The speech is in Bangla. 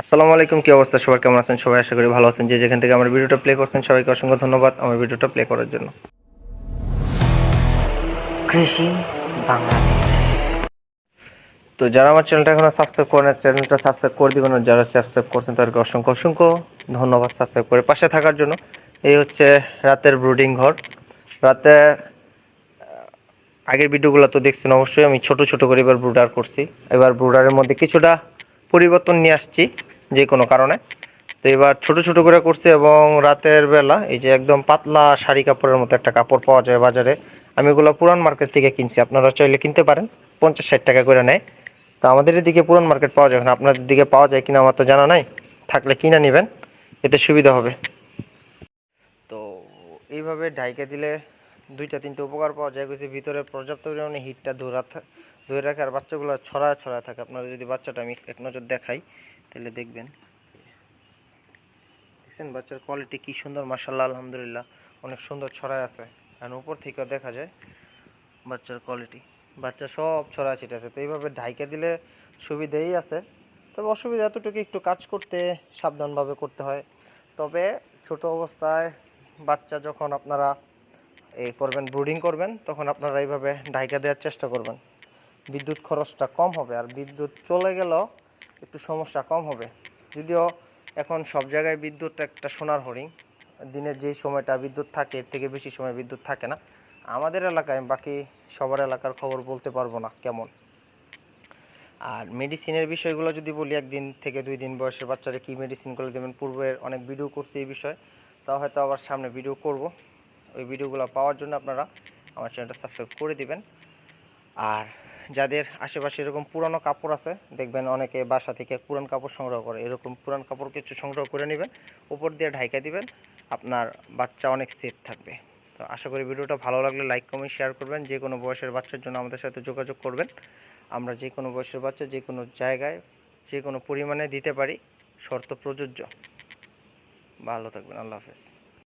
আসসালামু আলাইকুম কি অবস্থা? সবাই কেমন আছেন? সবাই আশা করি ভালো আছেন। যে যেখান থেকে আমার ভিডিওটা প্লে করছেন সবাইকে অসংখ্য ধন্যবাদ আমার ভিডিওটা প্লে করার জন্য। কৃষি বাংলাদেশ। তো যারা আমার চ্যানেলটা এখনও সাবস্ক্রাইব করেন চ্যানেলটা সাবস্ক্রাইব করে দিবেন আর যারা সাবস্ক্রাইব করছেন তাদেরকে অসংখ্য অসংখ্য ধন্যবাদ সাবস্ক্রাইব করে পাশে থাকার জন্য। এই হচ্ছে রাতের ব্রুডিং ঘর। রাতে আগের ভিডিওগুলো তো দেখছেন অবশ্যই আমি ছোট ছোট করে এবার ব্রুডার করছি। এবার ব্রুডারের মধ্যে কিছুটা পরিবর্তন নিয়ে আসছি যে কোনো কারণে। তো এবার ছোট ছোট করে করছি এবং রাতের বেলা এই যে একদম পাতলা শাড়ি কাপড়ের মতো একটা কাপড় পাওয়া যায় বাজারে, আমি এগুলো পুরান মার্কেট থেকে কিনছি। আপনারা চাইলে কিনতে পারেন, পঞ্চাশ ষাট টাকা করে নেয়। তো আমাদের এদিকে পুরান মার্কেট পাওয়া যায় না, আপনাদের দিকে পাওয়া যায় কিনা আমার তো জানা নাই, থাকলে কিনে নেবেন, এতে সুবিধা হবে। তো এইভাবে ঢাইকে দিলে দুইটা তিনটে উপকার পাওয়া যায় ভিতরে পর্যাপ্ত পরিমাণে হিটটা ধরে ধরে রাখে আর বাচ্চাগুলো ছড়ায় ছড়ায় থাকে। আপনারা যদি বাচ্চাটা আমি এক নজর দেখাই, তাহলে দেখবেন। দেখছেন বাচ্চার কোয়ালিটি কি সুন্দর মার্শাল্লাহ আলহামদুলিল্লাহ, অনেক সুন্দর ছড়ায় আছে। আর উপর থেকেও দেখা যায় বাচ্চার কোয়ালিটি বাচ্চা সব ছড়া ছিটে আছে তো এইভাবে ঢাইকে দিলে সুবিধেই আছে। তবে অসুবিধা এতটুকু একটু কাজ করতে, সাবধানভাবে করতে হয়। তবে ছোট অবস্থায় বাচ্চা যখন আপনারা এই করবেন ব্রুডিং করবেন, তখন আপনারা এইভাবে ঢাইকা দেওয়ার চেষ্টা করবেন। বিদ্যুৎ খরচটা কম হবে আর বিদ্যুৎ চলে গেলেও একটু সমস্যা কম হবে। যদিও এখন সব জায়গায় বিদ্যুৎ একটা সোনার হরিণ। দিনের যেই সময়টা বিদ্যুৎ থাকে, এর থেকে বেশি সময় বিদ্যুৎ থাকে না। আমাদের এলাকায়, বাকি সবার এলাকার খবর বলতে পারব না কেমন। আর মেডিসিনের বিষয়গুলো যদি বলি, একদিন থেকে দুই দিন বয়সের বাচ্চারা কী মেডিসিনগুলো দেবেন? পূর্বের অনেক ভিডিও করছি এই বিষয়ে। তাও হয়তো আবার সামনে ভিডিও করব। ওই ভিডিওগুলো পাওয়ার জন্য আপনারা আমার চ্যানেলটা সাবস্ক্রাইব করে দিবেন। আর যাদের আশেপাশে এরকম পুরানো কাপড় আছে, দেখবেন অনেকে বাসা থেকে পুরান কাপড় সংগ্রহ করে। এরকম পুরান কাপড় কিছু সংগ্রহ করে নেবেন, উপর দিয়ে ঢাইকা দিবেন, আপনার বাচ্চা অনেক সেফ থাকবে। তো আশা করি ভিডিওটা ভালো লাগলে লাইক কমেন্ট শেয়ার করবেন, যে কোনো বয়সের বাচ্চার জন্য আমাদের সাথে যোগাযোগ করবেন। আমরা যে কোনো বয়সের বাচ্চা, যে কোনো জায়গায়, যে কোনো পরিমাণে দিতে পারি, শর্ত প্রযোজ্য। ভালো থাকবেন, আল্লাহ হাফেজ।